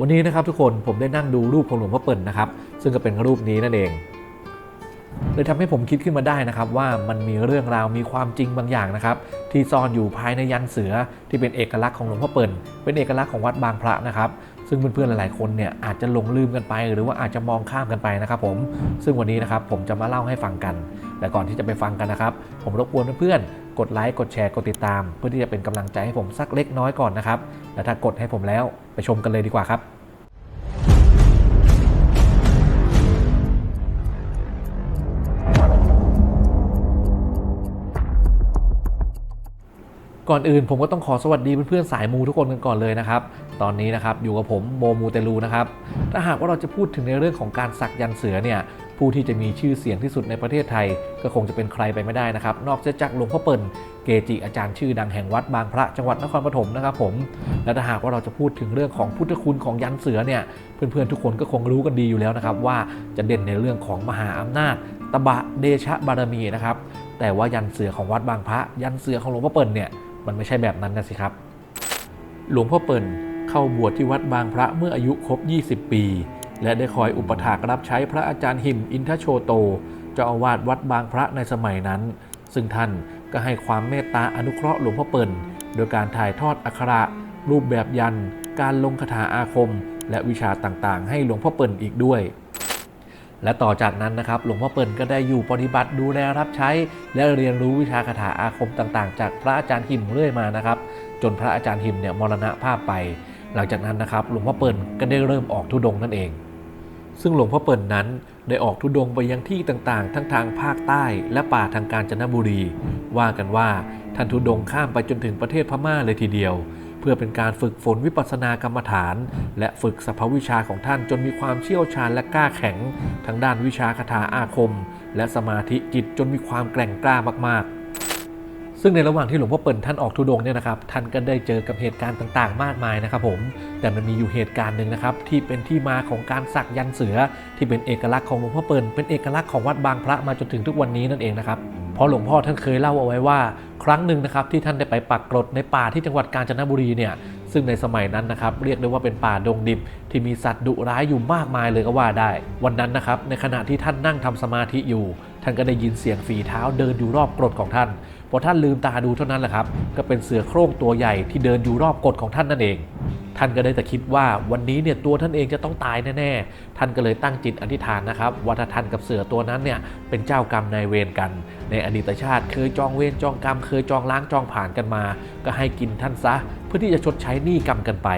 วันนี้นะครับทุกคนผมได้นั่งดูรูปของหลวงพ่อเปิ่นนะครับ ซึ่งก็เป็นรูปนี้นั่นเองเลยทำให้ผมคิดขึ้นมาได้นะครับ ว่ามันมีเรื่องราวมีความจริงบางอย่างนะครับ ที่ซ่อนอยู่ภายในยันเสือที่เป็นเอกลักษณ์ของหลวงพ่อเปิ่นเป็นเอกลักษณ์ของวัดบางพระนะครับ ซึ่งเพื่อนๆหลายๆคนเนี่ยอาจจะหลงลืมกันไป หรือว่าอาจจะมองข้ามกันไปนะครับ ผมซึ่งวันนี้นะครับผมจะมาเล่าให้ฟังกัน แต่ก่อนที่จะไปฟังกันนะครับ ผมรบกวนเพื่อนๆ กดไลค์ กดแชร์ กดติดตาม เพื่อที่จะเป็นกำลังใจให้ผมสักเล็กน้อยก่อนนะครับ และถ้ากดให้ผมแล้วไปชมกันเลยดีกว่าครับ ก่อนอื่นผมก็ต้องขอสวัสดีเพื่อนๆสายมูทุกคนกันก่อนเลยนะครับ ตอนนี้นะครับอยู่กับผมโมมูเตลูนะครับ ถ้าหากว่าเราจะพูดถึงในเรื่องของการสักยันเสือเนี่ยผู้ที่จะมีชื่อเสียงที่สุดในประเทศไทย ก็คงจะเป็นใครไปไม่ได้นะครับ นอกจากหลวงพ่อเปิ่นเกจิอาจารย์ชื่อดังแห่งวัดบางพระจังหวัดนครปฐมนะครับผม และถ้าหากว่าเราจะพูดถึงเรื่องของพุทธคุณของยันเสือเนี่ยเพื่อนๆทุกคนก็คงรู้กันดีอยู่แล้วนะครับ ว่าจะเด่นในเรื่องของมหาอำนาจ ตบะเดชะบารมีนะครับแต่ว่ายันเสือของวัดบางพระ ยันเสือของหลวงพ่อเปิ่นเนี่ย มันไม่ใช่แบบนั้นนะสิครับ หลวงพ่อเปิ่นเข้าบวชที่วัดบางพระเมื่ออายุครบ 20 ปี และได้คอยอุปถากรับใช้พระอาจารย์หิมอินทโชโตเจ้าอาวาสวัดบางพระในสมัยนั้น ซึ่งท่านก็ให้ความเมตตาอนุเคราะห์หลวงพ่อเปิ่นโดยการถ่ายทอดอักขระ รูปแบบยัน การลงคาถาอาคม และวิชาต่างๆ ให้หลวงพ่อเปิ่นอีกด้วย และต่อจากนั้นนะครับหลวงพ่อเปิ่นก็ได้อยู่ปฏิบัติดูแลรับใช้ และเรียนรู้วิชาคาถาอาคมต่างๆ จากพระอาจารย์หิมเรื่อยมานะครับ จนพระอาจารย์หิมเนี่ยมรณภาพไป หลังจากนั้นนะครับหลวงพ่อเปิ่นก็ได้เริ่มออกธุดงนั่นเอง ซึ่งหลวงพ่อเปิ่นนั้นได้ออกธุดงไปยังที่ต่างๆ ทั้งทางภาคใต้และป่าทางกาญจนบุรี ว่ากันว่าท่านธุดงข้ามไปจนถึงประเทศพม่าเลยทีเดียว พื่อเป็นการฝึกฝนวิปัสสนากรรมฐาน และฝึกสภวิชาของท่านจนมีความเชี่ยวชาญและกล้าแข็ง ทางด้านวิชาคาถาอาคม และสมาธิจิตจนมีความแกร่งกล้ามากๆซึ่งในระหว่างที่หลวงพ่อเปิ่นท่านออกธุดงเนี่ยนะครับท่านก็ได้เจอกับเหตุการณ์ต่างๆ มากมายนะครับผมแต่มันมีอยู่เหตุการณ์หนึ่งนะครับที่เป็นที่มาของการสักยันเสือ ที่เป็นเอกลักษณ์ของหลวงพ่อเปิ่นเป็นเอกลักษณ์ของวัดบางพระมาจนถึงทุกวันนี้นั่นเองนะครับ เพราะหลวงพ่อท่านเคยเล่าเอาไว้ว่า ครั้งหนึ่งนะครับที่ท่านได้ไปปักกรดในป่าที่จังหวัดกาญจนบุรีเนี่ยซึ่งในสมัยนั้นนะครับเรียกได้ว่าเป็นป่าดงดิบที่มีสัตว์ดุร้ายอยู่มากมายเลยก็ว่าได้ วันนั้นนะครับในขณะที่ท่านนั่งทำสมาธิอยู่ ท่านก็ได้ยินเสียงฝีเท้าเดินอยู่รอบกรดของท่านพอท่านลืมตาดูเท่านั้นแหละครับก็เป็นเสือโคร่งตัวใหญ่ที่เดินอยู่รอบกรดของท่านนั่นเอง ท่านก็ได้แต่คิดว่าวันนี้เนี่ยตัวท่านเองจะต้องตายแน่ๆ ท่านก็เลยตั้งจิตอธิษฐานนะครับว่าถ้าท่านกับเสือตัวนั้นเนี่ยเป็นเจ้ากรรมนายเวรกัน ในอดีตชาติเคยจองเวรจองกรรมเคยจองล้างจองผ่านกันมา ก็ให้กินท่านซะ พื่อที่จะชดใช้หนี้กรรมกันไป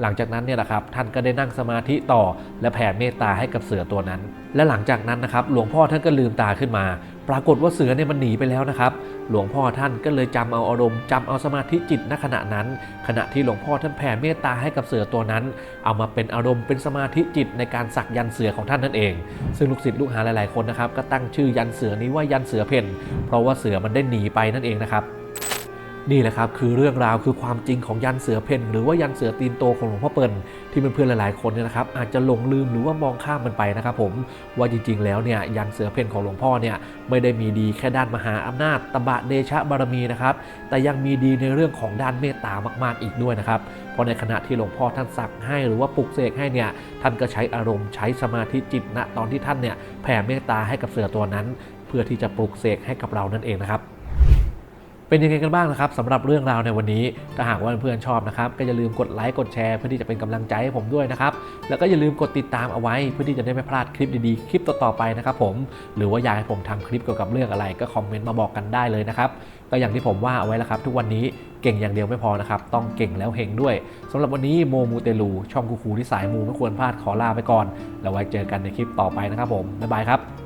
หลังจากนั้นเนี่ยแหละครับท่านก็ได้นั่งสมาธิต่อ และแผ่เมตตาให้กับเสือตัวนั้น และหลังจากนั้นนะครับหลวงพ่อท่านก็ลืมตาขึ้นมา ปรากฏว่าเสือเนี่ยมันหนีไปแล้วนะครับ หลวงพ่อท่านก็เลยจำเอาอารมณ์จำเอาสมาธิจิตณขณะนั้น ขณะที่หลวงพ่อท่านแผ่เมตตาให้กับเสือตัวนั้น เอามาเป็นอารมณ์เป็นสมาธิจิตในการสักยันเสือของท่านนั่นเอง ซึ่งลูกศิษย์ลูกหาหลาย ๆคนนะครับก็ตั้งชื่อยันเสือนี้ว่ายันเสือเพ่นเพราะว่าเสือมันได้หนีไปนั่นเองนะครับ นี่แหละครับคือเรื่องราวคือความจริงของยันเสือเพ่นหรือว่ายันเสือตีนโตของหลวงพ่อเปิ่นที่เพื่อนๆหลายๆคนเนี่ยนะครับอาจจะหลงลืมหรือว่ามองข้ามมันไปนะครับผมว่าจริงๆแล้วเนี่ยยันเสือเพ่นของหลวงพ่อเนี่ยไม่ได้มีดีแค่ด้านมหาอำนาจตบะเดชะบารมีนะครับแต่ยังมีดีในเรื่องของด้านเมตตามากๆอีกด้วยนะครับเพราะในขณะที่หลวงพ่อท่านสักให้หรือว่าปลุกเสกให้เนี่ยท่านก็ใช้อารมณ์ใช้สมาธิจิตณตอนที่ท่านเนี่ยแผ่เมตตาให้กับเสือตัวนั้น เพื่อที่จะปลุกเสกให้กับเรานั่นเองนะครับ เป็นยังไงกันบ้างนะครับสำหรับเรื่องราวในวันนี้ ถ้าหากว่าเพื่อนๆชอบนะครับก็อย่าลืมกดไลค์กดแชร์เพื่อที่จะเป็นกำลังใจให้ผมด้วยนะครับแล้วก็อย่าลืมกดติดตามเอาไว้เพื่อที่จะได้ไม่พลาดคลิปดีๆคลิปต่อๆไปนะครับผมหรือว่าอยากให้ผมทำคลิปเกี่ยวกับเรื่องอะไรก็คอมเมนต์มาบอกกันได้เลยนะครับก็อย่างที่ผมว่าเอาไว้แล้วครับ ทุกวันนี้เก่งอย่างเดียวไม่พอนะครับต้องเก่งแล้วเฮงด้วยสำหรับวันนี้โมมูเตลูช่องคูคูที่สายมูไม่ควรพลาดขอลาไปก่อน แล้วไว้เจอกันในคลิปต่อไปนะครับผมบ๊ายบายครับ